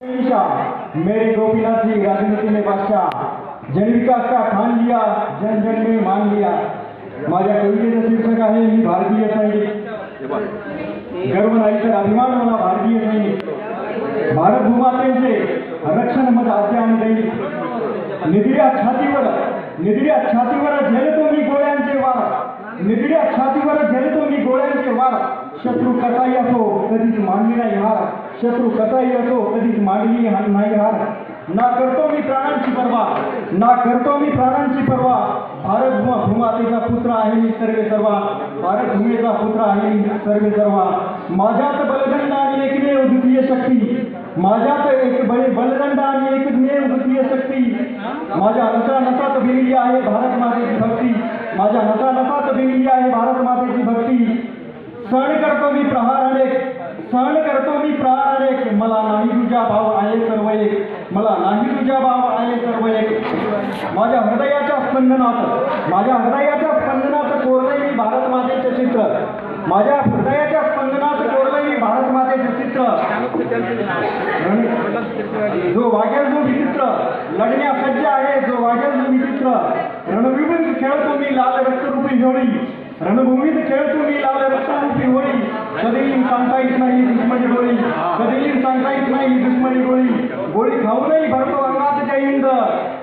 शाह, मेरे गोपीनाथ जी राजनीति में बादशाह। जनविकास का ठान लिया जन जन में मान लिया। माझ्या कवितेचं शीर्षक आहे मी भारतीय सैनिक. गर्व नाही तर अभिमान मला भारतीय सैनिक. भारत भूमातेचे रक्षण मत आद्य आणि दैनिक. निधड्या छातीवर निधड्या छातीवर झेलतो मी गोळ्यांचे वार. निधड्या छातीवर झेलतो मी गोळ्यांचे वार. शत्रू कसाही असो कधीच मानली नाही हार. शत्रू कसाही असो कधीच मागणी नाही हार ना करतो मी प्राणांची पर्वा ना करतो मी प्राणांची पर्वा. भारत भूमातेचा पुत्र आहे मी सर्वे सर्वा. भारत भूमीचा पुत्र आहे मी सर्वे सर्वा. माझ्यात बलदंड आणि एकमेव द्वितीय शक्ती. माझ्यात एक बलदंड आणि एकमेव द्वितीय शक्ती. माझ्या नसा नसात भिनली आहे भारत मातेची भक्ती. माझ्या नसा नसात भिनली आहे भारत मातेची भक्ती. सण करतो मी प्रहार अनेक सहन करतो मी प्राण एक मला नाही तुझ्या भाव आहे सर्व एक. मला नाही तुझ्या भाव आहे सर्व एक. माझ्या हृदयाच्या स्पंदनात माझ्या हृदयाच्या स्पंदनात कोरले मी भारत मातेचे चित्र. माझ्या हृदयाच्या स्पंदनात कोरलं मी भारत मातेचे चित्र. जो वागेल जो विचित्र लढण्या सज्ज आहे जो वागेल जो विचित्र. रणभूमीत खेळतो मी लाल रक्तरूपी होळी रणभूमीत खेळतो मी लावले रक्तरूपी होळी कधीही सांगता येत नाही दुश्मनी गोळी. कधीही सांगता येत नाही दुश्मनी गोळी. गोळी खाऊनही भरतो अंगात जय हिंद.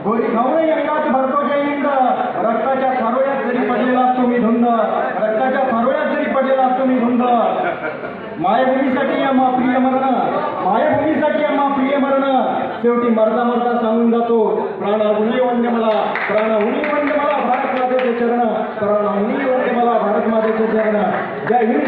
गोळी खाऊनही अंगात भरतो जय हिंद. रक्ताच्या थारोळ्यात जरी पडलेला असतो मी धुंद रक्ताच्या थारोळ्यात जरी पडलेला असतो मी धुंद. मायभूमीसाठी अम्मा प्रिय मरण मायभूमीसाठी अम्मा प्रिय मरण. शेवटी मरता मरता सांगून जातो प्राण उनी वंदे मला प्राण उनी वंदे मला भारत मातेचे चरण प्राण उनी वंदे मला भारत मातेचे चरण जय हिंद